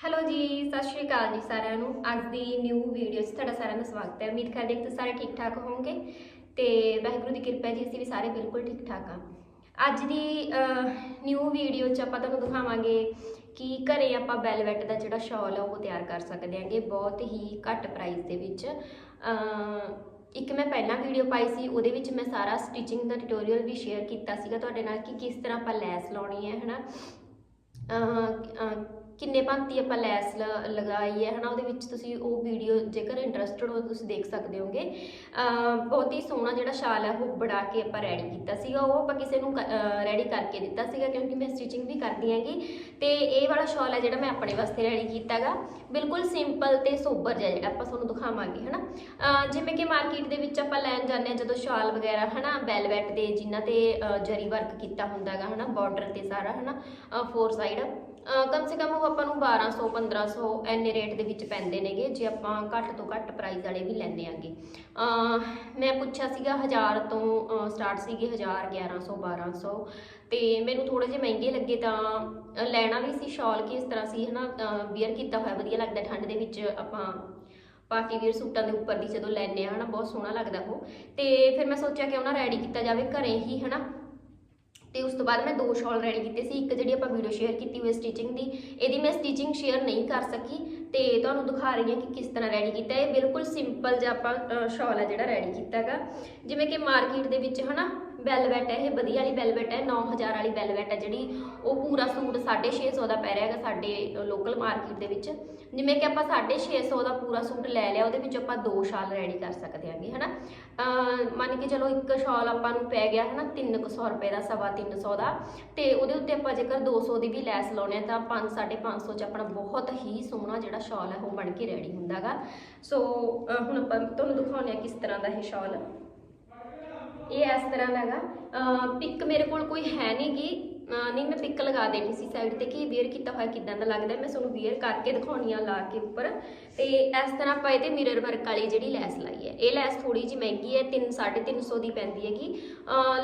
Hello ਜੀ, ਸਤਿ ਸ਼੍ਰੀ ਅਕਾਲ ਜੀ ਸਾਰਿਆਂ ਨੂੰ। ਅੱਜ ਦੀ ਨਿਊ ਵੀਡੀਓ 'ਚ ਤੁਹਾਡਾ ਸਾਰਿਆਂ ਦਾ ਸਵਾਗਤ ਹੈ। ਉਮੀਦ ਕਰਦੇ ਹਾਂ ਕਿ ਤੁਸੀਂ ਸਾਰੇ ਠੀਕ ਠਾਕ ਹੋਵੋਗੇ ਤੇ ਵਾਹਿਗੁਰੂ ਦੀ ਕਿਰਪਾ ਜੀ, ਅਸੀਂ ਵੀ ਸਾਰੇ ਬਿਲਕੁਲ ਠੀਕ ਠਾਕ ਆ ਅੱਜ ਦੀ ਨਿਊ ਵੀਡੀਓ 'ਚ ਆਪਾਂ ਤੁਹਾਨੂੰ ਦਿਖਾਵਾਂਗੇ ਕਿ ਘਰੇ ਆਪਾਂ ਬੈਲਵੈਟ ਦਾ ਜਿਹੜਾ ਸ਼ਾਲ ਆ, ਉਹ ਤਿਆਰ ਕਰ ਸਕਦੇ ਹਾਂਗੇ ਬਹੁਤ ਹੀ ਘੱਟ ਪ੍ਰਾਈਸ ਦੇ ਵਿੱਚ। ਇੱਕ ਮੈਂ ਪਹਿਲਾਂ ਵੀਡੀਓ ਪਾਈ ਸੀ, ਉਹਦੇ ਵਿੱਚ ਮੈਂ ਸਾਰਾ ਸਟਿਚਿੰਗ ਦਾ ਟਿਊਟੋਰੀਅਲ ਵੀ ਸ਼ੇਅਰ ਕੀਤਾ ਸੀਗਾ ਤੁਹਾਡੇ ਨਾਲ ਕਿ ਕਿਸ ਤਰ੍ਹਾਂ ਆਪਾਂ ਲੈਸ ਲਾਉਣੀ ਹੈ, ਹਨਾ? ਅਹ ਕਿੰਨੇ ਭਾਂਤੀ ਆਪਾਂ ਲੈਸ ਲ- ਲਗਾਈ ਹੈ, ਹਨਾ, ਉਹਦੇ ਵਿੱਚ ਤੁਸੀਂ ਉਹ ਵੀਡੀਓ ਜੇਕਰ ਇੰਟਰਸਟਡ ਹੋ ਤੁਸੀਂ ਦੇਖ ਸਕਦੇ ਹੋਗੇ। ਬਹੁਤ ਹੀ ਸੋਹਣਾ ਜਿਹੜਾ ਸ਼ਾਲ ਹੈ, ਉਹ ਬਣਾ ਕੇ ਆਪਾਂ ਰੈਡੀ ਕੀਤਾ ਸੀਗਾ। ਉਹ ਆਪਾਂ ਕਿਸੇ ਨੂੰ ਰੈਡੀ ਕਰਕੇ ਦਿੱਤਾ ਸੀਗਾ, ਕਿਉਂਕਿ ਮੈਂ ਸਟਿਚਿੰਗ ਵੀ ਕਰਦੀ ਹੈਗੀ। ਤੇ ਇਹ ਵਾਲਾ ਸ਼ਾਲ ਹੈ ਜਿਹੜਾ ਮੈਂ ਆਪਣੇ ਵਾਸਤੇ ਰੈਡੀ ਕੀਤਾਗਾ। ਬਿਲਕੁਲ ਸਿੰਪਲ ਤੇ ਸੋਬਰ ਜਿਹਾ ਜਿਹੜਾ ਆਪਾਂ ਤੁਹਾਨੂੰ ਦਿਖਾਵਾਂਗੇ, ਹਨਾ। ਅਹ ਜਿਵੇਂ ਕਿ ਮਾਰਕੀਟ ਦੇ ਵਿੱਚ ਆਪਾਂ ਲੈਣ ਜਾਂਦੇ ਹਾਂ, ਜਦੋਂ ਸ਼ਾਲ ਵਗੈਰਾ, ਹਨਾ ਵੈਲਵੈਟ ਦੇ ਜਿਨ੍ਹਾਂ ਤੇ ਜਰੀ ਵਰਕ ਕੀਤਾ ਹੁੰਦਾਗਾ, ਹਨਾ ਬਾਰਡਰ ਤੇ ਸਾਰਾ, ਹਨਾ ਫੋਰ ਸਾਈਡ ਕਮ ਸੇ ਕਮ ਉਹ ਆਪਾਂ ਨੂੰ 1200 1500 ਐਨੇ ਰੇਟ ਦੇ ਵਿੱਚ ਪੈਂਦੇ ਨੇਗੇ, ਜੇ ਆਪਾਂ ਘੱਟ ਤੋਂ ਘੱਟ ਪ੍ਰਾਈਸ ਵਾਲੇ ਵੀ ਲੈਂਦੇ ਆਂਗੇ। ਮੈਂ ਪੁੱਛਿਆ ਸੀਗਾ 1000 ਤੋਂ ਸਟਾਰਟ ਸੀਗੇ 1000 1100 1200 ਤੇ ਮੈਨੂੰ ਥੋੜੇ ਜਿਹੇ ਮਹਿੰਗੇ ਲੱਗੇ ਤਾਂ ਲੈਣਾ ਵੀ ਸੀ ਸ਼ਾਲ ਕਿ ਇਸ ਤਰ੍ਹਾਂ ਸੀ, ਹਨਾ ਵੀਅਰ ਕੀਤਾ ਹੋਇਆ ਵਧੀਆ ਲੱਗਦਾ ਠੰਡ ਦੇ ਵਿੱਚ ਆਪਾਂ ਪਾਰਟੀ ਵੀਅਰ ਸੂਟਾਂ ਦੇ ਉੱਪਰ ਦੀ ਜਦੋਂ ਲੈਨੇ ਆ ਹਨਾ, ਬਹੁਤ ਸੋਹਣਾ ਲੱਗਦਾ ਉਹ। ਤੇ ਫਿਰ ਮੈਂ ਸੋਚਿਆ ਕਿ ਉਹਨਾਂ ਰੈਡੀ ਕੀਤਾ ਜਾਵੇ ਘਰੇ ਹੀ, ਹਨਾ। ਤੇ ਉਸ ਤੋਂ ਬਾਅਦ ਮੈਂ ਦੋ ਸ਼ਾਲ ਰੈਡੀ ਕੀਤੇ ਸੀ, ਇੱਕ ਜਿਹੜੀ ਆਪਾਂ ਵੀਡੀਓ ਸ਼ੇਅਰ ਕੀਤੀ ਹੋਈ ਸਟਿਚਿੰਗ ਦੀ, ਇਹਦੀ ਮੈਂ ਸਟਿਚਿੰਗ ਸ਼ੇਅਰ ਨਹੀਂ ਕਰ ਸਕੀ ਤੇ ਤੁਹਾਨੂੰ ਦਿਖਾ ਰਹੀ ਹਾਂ ਕਿ ਕਿਸ ਤਰ੍ਹਾਂ ਰੈਡੀ ਕੀਤਾ ਇਹ ਬਿਲਕੁਲ ਸਿੰਪਲ ਜਿਹਾ ਆਪਾਂ ਸ਼ਾਲ ਹੈ ਜਿਹੜਾ ਰੈਡੀ ਕੀਤਾਗਾ ਜਿਵੇਂ ਕਿ ਮਾਰਕੀਟ ਦੇ ਵਿੱਚ ਹਨਾ ਵੈਲਵੈਟ ਹੈ, ਇਹ ਵਧੀਆ ਵਾਲੀ ਵੈਲਵੈਟ ਹੈ 9000 ਵਾਲੀ ਵੈਲਵੈਟ ਹੈ ਜਿਹੜੀ, ਉਹ ਪੂਰਾ ਸੂਟ 650 ਦਾ ਪੈ ਰਿਹਾ ਹੈਗਾ ਸਾਡੇ ਲੋਕਲ ਮਾਰਕੀਟ ਦੇ ਵਿੱਚ। ਜਿਵੇਂ ਕਿ ਆਪਾਂ 650 ਦਾ ਪੂਰਾ ਸੂਟ ਲੈ ਲਿਆ, ਉਹਦੇ ਵਿੱਚ ਆਪਾਂ ਦੋ ਸ਼ਾਲ ਰੈਡੀ ਕਰ ਸਕਦੇ ਹਾਂਗੇ, ਹਨਾ? ਅਹ ਮੰਨ ਕੇ ਚਲੋ ਇੱਕ ਸ਼ਾਲ ਆਪਾਂ ਨੂੰ ਪੈ ਗਿਆ ਹੈ ਹਨਾ 300 ਰੁਪਏ ਦਾ, ਸਵਾ 300 ਦਾ। ਤੇ ਉਹਦੇ ਉੱਤੇ ਆਪਾਂ ਜੇਕਰ 200 ਦੀ ਵੀ ਲੈਸ ਲਾਉਣੇ ਆ ਤਾਂ 5 550 ਚ ਆਪਣਾ ਬਹੁਤ ਹੀ ਸੋਹਣਾ ਜਿਹੜਾ ਸ਼ਾਲ ਹੈ ਉਹ ਬਣ ਕੇ ਰੈਡੀ ਹੁੰਦਾਗਾ। ਸੋ ਹੁਣ ਆਪਾਂ ਤੁਹਾਨੂੰ ਦਿਖਾਉਂਦੇ ਆ ਕਿਸ ਤਰ੍ਹਾਂ ਦਾ ਇਹ ਸ਼ਾਲ। ਇਹ ਇਸ ਤਰ੍ਹਾਂ ਦਾ ਹੈਗਾ। ਪਿਕ ਮੇਰੇ ਕੋਲ ਕੋਈ ਹੈ ਨਹੀਂ ਗੀ ਨਹੀਂ, ਮੈਂ ਪਿਕ ਲਗਾ ਦੇਣੀ ਸੀ ਸਾਈਡ ਤੇ ਕਿ ਵੇਅਰ ਕੀਤਾ ਹੋਇਆ ਕਿਦਾਂ ਦਾ ਲੱਗਦਾ, ਮੈਂ ਤੁਹਾਨੂੰ ਵੇਅਰ ਕਰਕੇ ਦਿਖਾਉਣੀ ਆ ਲਾ ਕੇ ਉੱਪਰ। ਤੇ ਇਸ ਤਰ੍ਹਾਂ ਆਪਾਂ ਇਹਦੇ ਮਿਰਰ ਵਰਕ ਵਾਲੀ ਜਿਹੜੀ ਲੈਸ ਲਾਈ ਹੈ। ਇਹ ਲੈਸ ਥੋੜੀ ਜਿਹੀ ਮਹਿੰਗੀ ਹੈ 3 350 ਦੀ ਪੈਂਦੀ ਹੈਗੀ।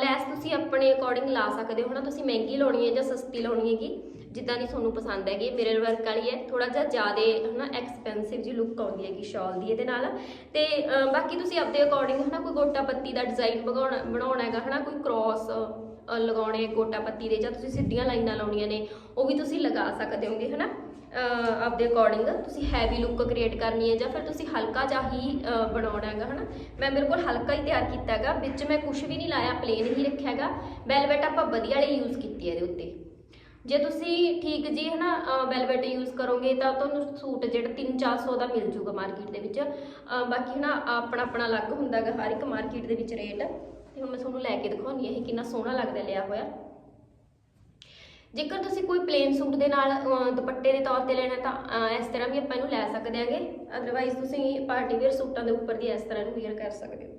ਲੈਸ ਤੁਸੀਂ ਆਪਣੇ ਅਕੋਰਡਿੰਗ ਲਾ ਸਕਦੇ ਹੋ ਨਾ, ਤੁਸੀਂ ਮਹਿੰਗੀ ਲਾਉਣੀ ਹੈ ਜਾਂ ਸਸਤੀ ਲਾਉਣੀ ਹੈਗੀ, ਜਿੱਦਾਂ ਦੀ ਤੁਹਾਨੂੰ ਪਸੰਦ ਹੈਗੀ। ਮਿਰਰ ਵਰਕ ਵਾਲੀ ਹੈ ਥੋੜਾ ਜਿਹਾ ਜ਼ਿਆਦਾ ਹਨਾ ਐਕਸਪੈਂਸਿਵ ਜੀ ਲੁੱਕ ਆਉਂਦੀ ਹੈਗੀ ਸ਼ਾਲ ਦੀ ਇਹਦੇ ਨਾਲ। ਤੇ ਬਾਕੀ ਤੁਸੀਂ ਆਪਣੇ ਅਕੋਰਡਿੰਗ ਹਨਾ, ਕੋਈ ਗੋਟਾ ਪੱਤੀ ਦਾ ਡਿਜ਼ਾਈਨ ਬਣਾਉਣਾ ਬਣਾਉਣਾ ਹੈਗਾ ਹਨਾ, ਕੋਈ ਕ੍ਰਾਸ ਲਗਾਉਣੇ ਕੋਟਾ ਪੱਤੀ ਦੇ ਜਾਂ ਤੁਸੀਂ ਸਿੱਧੀਆਂ ਲਾਈਨਾਂ ਲਾਉਣੀਆਂ ਨੇ, ਉਹ ਵੀ ਤੁਸੀਂ ਲਗਾ ਸਕਦੇ ਹੋਗੇ, ਹਨਾ? ਅਹ ਆਪਦੇ ਅਕੋਰਡਿੰਗ ਤੁਸੀਂ ਹੈਵੀ ਲੁੱਕ ਕ੍ਰੀਏਟ ਕਰਨੀ ਹੈ ਜਾਂ ਫਿਰ ਤੁਸੀਂ ਹਲਕਾ ਜਿਹਾ ਹੀ ਬਣਾਉਣਾ ਹੈਗਾ, ਹਨਾ? ਮੈਂ ਮੇਰੇ ਕੋਲ ਹਲਕਾ ਹੀ ਤਿਆਰ ਕੀਤਾ ਹੈਗਾ, ਵਿੱਚ ਮੈਂ ਕੁਝ ਵੀ ਨਹੀਂ ਲਾਇਆ ਪਲੇਨ ਹੀ ਰੱਖਿਆ ਹੈਗਾ। ਵੈਲਵੈਟ ਆਪਾਂ ਵਧੀਆ ਵਾਲੀ ਯੂਜ਼ ਕੀਤੀ ਹੈ ਇਹਦੇ ਉੱਤੇ। ਜੇ ਤੁਸੀਂ ਠੀਕ ਜੀ, ਹਨਾ ਵੈਲਵੈਟ ਯੂਜ਼ ਕਰੋਗੇ ਤਾਂ ਤੁਹਾਨੂੰ ਸੂਟ ਜਿਹੜਾ 3-400 ਦਾ ਮਿਲ ਜੂਗਾ ਮਾਰਕੀਟ ਦੇ ਵਿੱਚ। ਅਹ ਬਾਕੀ, ਹਨਾ ਆਪਣਾ ਆਪਣਾ ਅਲੱਗ ਹੁੰਦਾ ਹੈਗਾ, ਹਰ ਇੱਕ ਮਾਰਕੀਟ ਦੇ ਵਿੱਚ ਰੇਟ ਤੇ ਹੁਣ ਮੈਂ ਤੁਹਾਨੂੰ ਲੈ ਕੇ ਦਿਖਾਉਣੀ ਹੈ ਇਹ ਕਿੰਨਾ ਸੋਹਣਾ ਲੱਗਦਾ ਲਿਆ ਹੋਇਆ। ਜੇਕਰ ਤੁਸੀਂ ਕੋਈ ਪਲੇਨ ਸੂਟ ਦੇ ਨਾਲ ਦੁਪੱਟੇ ਦੇ ਤੌਰ ਤੇ ਲੈਣਾ ਤਾਂ ਇਸ ਤਰ੍ਹਾਂ ਵੀ ਆਪਾਂ ਇਹਨੂੰ ਲੈ ਸਕਦੇ ਹਾਂਗੇ ਅਦਰਵਾਈਜ਼ ਤੁਸੀਂ ਪਾਰਟੀ ਵੇਅਰ ਸੂਟਾਂ ਦੇ ਉੱਪਰ ਦੀ ਇਸ ਤਰ੍ਹਾਂ ਨੂੰ ਵੇਅਰ ਕਰ ਸਕਦੇ ਹੋ।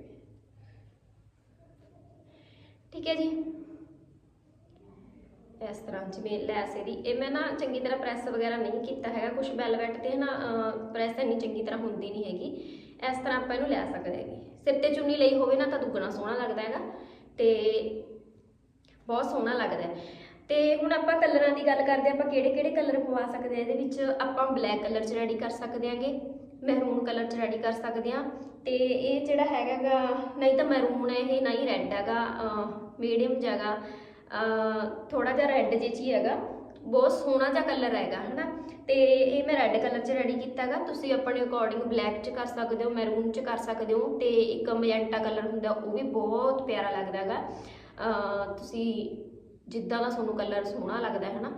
ਠੀਕ ਹੈ ਜੀ। ਇਸ ਤਰ੍ਹਾਂ ਜਿਵੇਂ ਲੈਸ ਇਹਦੀ ਇਹ ਮੈਂ ਨਾ ਚੰਗੀ ਤਰ੍ਹਾਂ ਪ੍ਰੈਸ ਵਗੈਰਾ ਨਹੀਂ ਕੀਤਾ ਹੈਗਾ। ਕੁਝ ਵੈਲਵੈਟ ਤੇ ਨਾ ਪ੍ਰੈਸ ਇੰਨੀ ਚੰਗੀ ਤਰ੍ਹਾਂ ਹੁੰਦੀ ਨਹੀਂ ਹੈਗੀ। ਇਸ ਤਰ੍ਹਾਂ ਆਪਾਂ ਇਹਨੂੰ ਲੈ ਸਕਦੇ ਹੈਗੇ। ਸਿਰ ਤੇ ਚੁੰਨੀ ਲਈ ਹੋਵੇ ਨਾ ਤਾਂ ਦੁੱਗਣਾ ਸੋਹਣਾ ਲੱਗਦਾ ਹੈਗਾ। ਤੇ ਬਹੁਤ ਸੋਹਣਾ ਲੱਗਦਾ ਹੈ। ਤੇ ਹੁਣ ਆਪਾਂ ਕਲਰਾਂ ਦੀ ਗੱਲ ਕਰਦੇ ਹਾਂ, ਆਪਾਂ ਕਿਹੜੇ ਕਿਹੜੇ ਕਲਰ ਪਵਾ ਸਕਦੇ ਹਾਂ? ਇਹਦੇ ਵਿੱਚ ਆਪਾਂ ਬਲੈਕ ਕਲਰ ਚ ਰੈਡੀ ਕਰ ਸਕਦੇ ਹਾਂਗੇ। ਮਹਿਰੂਨ ਕਲਰ ਚ ਰੈਡੀ ਕਰ ਸਕਦੇ ਹਾਂ। ਤੇ ਇਹ ਜਿਹੜਾ ਹੈਗਾਗਾ ਨਹੀਂ ਤਾਂ ਮਹਿਰੂਨ ਹੈ, ਇਹ ਨਹੀਂ ਰੈੱਡ ਹੈਗਾ। ਮੀਡੀਅਮ ਜਗਾ ਥੋੜਾ ਜਿਹਾ ਰੈੱਡ ਜਿਹੀ 'ਚ ਹੀ ਹੈਗਾ। ਬਹੁਤ ਸੋਹਣਾ ਜਿਹਾ ਕਲਰ ਹੈਗਾ, ਹਨਾ? ਤੇ ਇਹ ਮੈਂ ਰੈੱਡ ਕਲਰ 'ਚ ਰੈਡੀ ਕੀਤਾਗਾ ਤੁਸੀਂ ਆਪਣੇ ਅਕੋਰਡਿੰਗ ਬਲੈਕ 'ਚ ਕਰ ਸਕਦੇ ਹੋ ਮੈਰੂਨ 'ਚ ਕਰ ਸਕਦੇ ਹੋ ਤੇ ਇੱਕ ਮੈਜੈਂਟਾ ਕਲਰ ਹੁੰਦਾ, ਉਹ ਵੀ ਬਹੁਤ ਪਿਆਰਾ ਲੱਗਦਾ ਹੈਗਾ। ਤੁਸੀਂ ਜਿੱਦਾਂ ਦਾ ਤੁਹਾਨੂੰ ਕਲਰ ਸੋਹਣਾ ਲੱਗਦਾ ਹੈ ਨਾ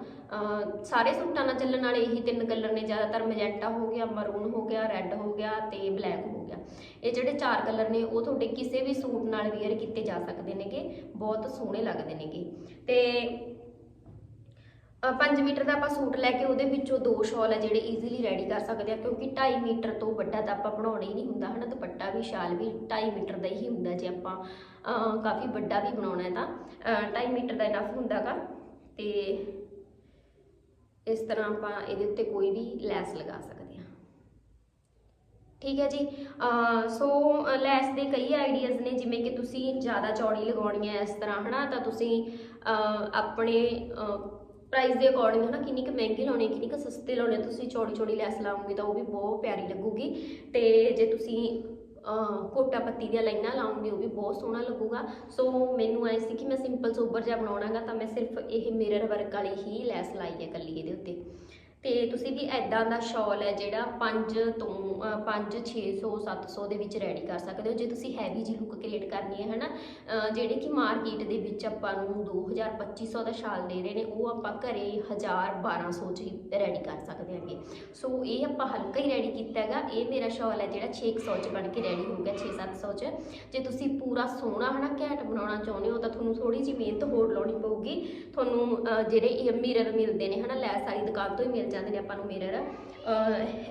ਸਾਰੇ ਸੂਟਾਂ ਨਾਲ ਚੱਲਣ ਵਾਲੇ ਇਹੀ ਤਿੰਨ ਕਲਰ ਨੇ, ਜ਼ਿਆਦਾਤਰ ਮੈਜੈਂਟਾ ਹੋ ਗਿਆ ਮਰੂਨ ਹੋ ਗਿਆ ਰੈੱਡ ਹੋ ਗਿਆ ਤੇ ਬਲੈਕ ਹੋ ਗਿਆ। ਇਹ ਜਿਹੜੇ ਚਾਰ ਕਲਰ ਨੇ, ਉਹ ਤੁਹਾਡੇ ਕਿਸੇ ਵੀ ਸੂਟ ਨਾਲ ਵੇਅਰ ਕੀਤੇ ਜਾ ਸਕਦੇ ਨੇਗੇ, ਬਹੁਤ ਸੋਹਣੇ ਲੱਗਦੇ ਨੇਗੇ। ਤੇ 5 ਮੀਟਰ ਦਾ ਆਪਾਂ ਸੂਟ ਲੈ ਕੇ ਉਹਦੇ ਵਿੱਚੋਂ ਦੋ ਸ਼ਾਲ ਹੈ ਜਿਹੜੇ ਈਜ਼ੀਲੀ ਰੈਡੀ ਕਰ ਸਕਦੇ ਆ, ਕਿਉਂਕਿ 2.5 ਮੀਟਰ ਤੋਂ ਵੱਡਾ ਤਾਂ ਆਪਾਂ ਬਣਾਉਣਾ ਹੀ ਨਹੀਂ ਹੁੰਦਾ, ਹਨਾ। ਦੁਪੱਟਾ ਵੀ, ਸ਼ਾਲ ਵੀ 2.5 ਮੀਟਰ ਦਾ ਹੀ ਹੁੰਦਾ ਜੇ ਆਪਾਂ ਕਾਫੀ ਵੱਡਾ ਵੀ ਬਣਾਉਣਾ ਹੈ ਤਾਂ। 2.5 ਮੀਟਰ ਦਾ ਇਨਫ ਹੁੰਦਾਗਾ। ਤੇ ਇਸ ਤਰ੍ਹਾਂ ਆਪਾਂ ਇਹਦੇ ਉੱਤੇ ਕੋਈ ਵੀ ਲੈਸ ਲਗਾ ਸਕਦੇ ਹਾਂ। ਠੀਕ ਹੈ ਜੀ। ਸੋ ਲੈਸ ਦੇ ਕਈ ਆਈਡੀਆਜ਼ ਨੇ, ਜਿਵੇਂ ਕਿ ਤੁਸੀਂ ਜ਼ਿਆਦਾ ਚੌੜੀ ਲਗਾਉਣੀ ਹੈ ਇਸ ਤਰ੍ਹਾਂ, ਹਨਾ? ਤਾਂ ਤੁਸੀਂ ਆਪਣੇ, ਅਹ ਪ੍ਰਾਈਸ ਦੇ ਅਕੋਰਡਿੰਗ ਹਨਾ? ਕਿੰਨੀ ਕੁ ਮਹਿੰਗੀ ਲਾਉਣੀ ਕਿੰਨੀ ਕੁ ਸਸਤੇ ਲਾਉਣੇ ਤੁਸੀਂ ਚੌੜੀ ਚੌੜੀ ਲੈਸ ਲਾਉਂਗੇ ਤਾਂ ਉਹ ਵੀ ਬਹੁਤ ਪਿਆਰੀ ਲੱਗੂਗੀ। ਤੇ ਜੇ ਤੁਸੀਂ ਕੋਟਾ ਪੱਤੀ ਦੀਆਂ ਲਾਈਨਾਂ ਲਾਉਂਗੇ, ਉਹ ਵੀ ਬਹੁਤ ਸੋਹਣਾ ਲੱਗੂਗਾ। ਸੋ ਮੈਨੂੰ ਐ ਸੀ ਕਿ ਮੈਂ ਸਿੰਪਲ ਸੋਬਰ ਜਿਹਾ ਬਣਾਉਣਾਗਾ ਤਾਂ ਮੈਂ ਸਿਰਫ ਇਹ ਮਿਰਰ ਵਰਕ ਵਾਲੀ ਹੀ ਲੈਸ ਲਾਈ ਹੈ ਕੱਲੀ ਇਹਦੇ ਉੱਤੇ। ਤੇ ਤੁਸੀਂ ਵੀ ਐਦਾਂ ਦਾ ਸ਼ਾਲ ਹੈ ਜਿਹੜਾ 5 ਤੋਂ 5 600 700 ਦੇ ਵਿੱਚ ਰੈਡੀ ਕਰ ਸਕਦੇ ਹੋ। ਜੇ ਤੁਸੀਂ ਹੈਵੀ ਜੀ ਲੁੱਕ ਕ੍ਰੀਏਟ ਕਰਨੀ ਹੈ, ਹਨਾ? ਜਿਹੜੇ ਕਿ ਮਾਰਕੀਟ ਦੇ ਵਿੱਚ ਆਪਾਂ ਨੂੰ 2000 2500 ਦਾ ਸ਼ਾਲ ਦੇ ਰਹੇ ਨੇ, ਉਹ ਆਪਾਂ ਘਰੇ 1000 1200 ਚ ਹੀ ਰੈਡੀ ਕਰ ਸਕਦੇ ਹਾਂਗੇ। ਸੋ ਇਹ ਆਪਾਂ ਹਲਕਾ ਹੀ ਰੈਡੀ ਕੀਤਾ ਹੈਗਾ। ਇਹ ਮੇਰਾ ਸ਼ਾਲ ਹੈ ਜਿਹੜਾ 600 ਚ ਬਣ ਕੇ ਰੈਡੀ ਹੋ ਗਿਆ 6-700 ਚ। ਜੇ ਤੁਸੀਂ ਪੂਰਾ ਸੋਹਣਾ, ਹਨਾ, ਘੈਂਟ ਬਣਾਉਣਾ ਚਾਹੁੰਦੇ ਹੋ, ਤਾਂ ਤੁਹਾਨੂੰ ਥੋੜੀ ਜਿਹੀ ਮਿਹਨਤ ਹੋਰ ਲਾਉਣੀ ਪਊਗੀ। ਤੁਹਾਨੂੰ ਜਿਹੜੇ ਮਿਰਰ ਮਿਲਦੇ ਨੇ, ਹਨਾ, ਲੈਸ ਵਾਲੀ ਦੁਕਾਨ ਤੋਂ ਹੀ ਮਿਲ ਜਾਂਦੇ ਨੇ ਆਪਾਂ ਨੂੰ ਮਿਰਰ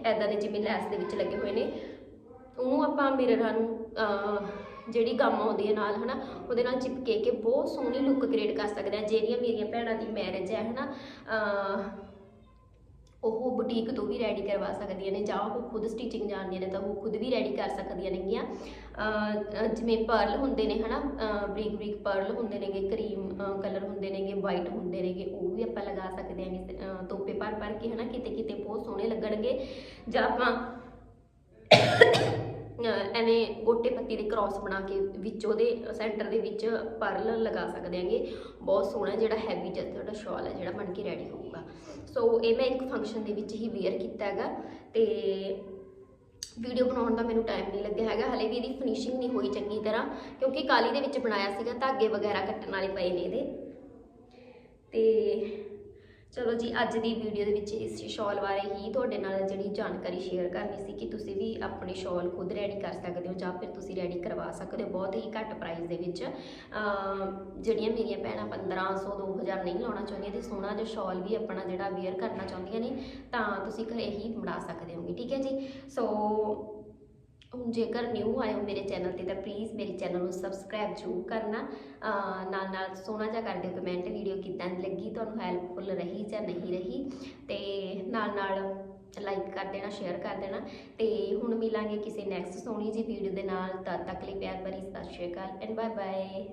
ਐਦਾਂ ਦੇ ਜਿਵੇਂ ਲੈਸ ਦੇ ਵਿੱਚ ਲੱਗੇ ਹੋਏ ਨੇ। ਉਹਨੂੰ ਆਪਾਂ ਮਿਰਰਾਂ ਨੂੰ ਅਹ, ਜਿਹੜੀ ਗਮ ਆਉਂਦੀ ਹੈ ਨਾਲ ਹਨਾ ਉਹਦੇ ਨਾਲ ਚਿਪਕੇ ਕੇ ਬਹੁਤ ਸੋਹਣੀ ਲੁੱਕ ਕ੍ਰੀਏਟ ਕਰ ਸਕਦੇ ਆ। ਜਿਹੜੀਆਂ ਮੇਰੀਆਂ ਭੈਣਾਂ ਦੀ ਮੈਰਿਜ ਹੈ ਹਨਾ ਅਹ, ਉਹ ਬੁਟੀਕ ਤੋਂ ਵੀ ਰੈਡੀ ਕਰਵਾ ਸਕਦੀਆਂ ਨੇ ਜਾਂ ਉਹ ਖੁਦ ਸਟਿਚਿੰਗ ਜਾਣਦੀਆਂ ਨੇ ਤਾਂ ਉਹ ਖੁਦ ਵੀ ਰੈਡੀ ਕਰ ਸਕਦੀਆਂ ਨੇਗੀਆਂ। ਜਿਵੇਂ ਪਰਲ ਹੁੰਦੇ ਨੇ ਹਨਾ ਬਰੀਕ ਬਰੀਕ ਪਰਲ ਹੁੰਦੇ ਨੇਗੇ, ਕਰੀਮ ਕਲਰ ਹੁੰਦੇ ਨੇਗੇ ਵਾਈਟ ਹੁੰਦੇ ਨੇਗੇ, ਉਹ ਵੀ ਆਪਾਂ ਲਗਾ ਸਕਦੇ ਆਂਗੇ ਤੋਪੇ ਭਰ ਭਰ ਕੇ ਹਨਾ, ਕਿਤੇ ਕਿਤੇ ਬਹੁਤ ਸੋਹਣੇ ਲੱਗਣਗੇ। ਜਾਂ ਆਪਾਂ ਐਵੇਂ ਗੋਟੇ ਪੱਤੀ ਦੇ ਕ੍ਰਾਸ ਬਣਾ ਕੇ ਵਿੱਚ ਉਹਦੇ ਸੈਂਟਰ ਦੇ ਵਿੱਚ ਪਰਲ ਲਗਾ ਸਕਦੇ ਹਾਂਗੇ। ਬਹੁਤ ਸੋਹਣਾ ਜਿਹੜਾ ਹੈਵੀ ਜਿਹਾ ਤੁਹਾਡਾ ਸ਼ਾਲ ਹੈ ਜਿਹੜਾ ਬਣ ਕੇ ਰੈਡੀ ਹੋਊਗਾ। ਸੋ ਇਹ ਮੈਂ ਇੱਕ ਫੰਕਸ਼ਨ ਦੇ ਵਿੱਚ ਹੀ ਵੇਅਰ ਕੀਤਾ ਹੈਗਾ ਤੇ ਵੀਡੀਓ ਬਣਾਉਣ ਦਾ ਮੈਨੂੰ ਟਾਈਮ ਨਹੀਂ ਲੱਗਿਆ ਹੈਗਾ। ਹਲੇ ਵੀ ਇਹਦੀ ਫਿਨਿਸ਼ਿੰਗ ਨਹੀਂ ਹੋਈ ਚੰਗੀ ਤਰ੍ਹਾਂ, ਕਿਉਂਕਿ ਕਾਲੀ ਦੇ ਵਿੱਚ ਬਣਾਇਆ ਸੀਗਾ, ਧਾਗੇ ਵਗੈਰਾ ਕੱਟਣ ਵਾਲੇ ਪਏ ਨੇ ਇਹਦੇ। ਤੇ ਚਲੋ ਜੀ, ਅੱਜ ਦੀ ਵੀਡੀਓ ਦੇ ਵਿੱਚ ਇਸ ਸ਼ਾਲ ਬਾਰੇ ਹੀ ਤੁਹਾਡੇ ਨਾਲ ਜਿਹੜੀ ਜਾਣਕਾਰੀ ਸ਼ੇਅਰ ਕਰਨੀ ਸੀ ਕਿ ਤੁਸੀਂ ਵੀ ਆਪਣੇ ਸ਼ਾਲ ਖੁਦ ਰੈਡੀ ਕਰ ਸਕਦੇ ਹੋ ਜਾਂ ਫਿਰ ਤੁਸੀਂ ਰੈਡੀ ਕਰਵਾ ਸਕਦੇ ਹੋ। ਬਹੁਤ ਹੀ ਘੱਟ ਪ੍ਰਾਈਸ ਦੇ ਵਿੱਚ ਜਿਹੜੀਆਂ ਮੇਰੀਆਂ ਭੈਣਾਂ 1500 2000 ਨਹੀਂ ਲਾਉਣਾ ਚਾਹੁੰਦੀਆਂ ਤੇ ਸੋਹਣਾ ਜਿਹਾ ਸ਼ਾਲ ਵੀ ਆਪਣਾ ਜਿਹੜਾ ਵੇਅਰ ਕਰਨਾ ਚਾਹੁੰਦੀਆਂ ਨੇ, ਤਾਂ ਤੁਸੀਂ ਘਰੇ ਹੀ ਬਣਾ ਸਕਦੇ ਹੋਗੇ, ਠੀਕ ਹੈ ਜੀ? ਸੋ ਹੁਣ ਜੇਕਰ ਨਿਊ ਆਏ ਹੋ ਮੇਰੇ ਚੈਨਲ ਤੇ ਤਾਂ ਪਲੀਜ਼ ਮੇਰੇ ਚੈਨਲ ਨੂੰ ਸਬਸਕ੍ਰਾਈਬ ਜ਼ਰੂਰ ਕਰਨਾ ਨਾਲ ਨਾਲ ਸੋਹਣਾ ਜਿਹਾ ਕਰ ਦਿਓ ਕਮੈਂਟ ਵੀਡੀਓ ਕਿੱਦਾਂ ਦੀ ਲੱਗੀ, ਤੁਹਾਨੂੰ ਹੈਲਪਫੁਲ ਰਹੀ ਜਾਂ ਨਹੀਂ ਰਹੀ, ਤੇ ਨਾਲ ਨਾਲ ਲਾਈਕ ਕਰ ਦੇਣਾ ਸ਼ੇਅਰ ਕਰ ਦੇਣਾ, ਤੇ ਹੁਣ ਮਿਲਾਂਗੇ ਕਿਸੇ ਨੈਕਸਟ ਸੋਹਣੀ ਜੀ ਵੀਡੀਓ ਦੇ ਨਾਲ, ਤਦ ਤੱਕ ਲਈ ਪਿਆਰ ਭਰੀ, ਸਤਿ ਸ਼੍ਰੀ ਅਕਾਲ ਐਂਡ ਬਾਏ ਬਾਏ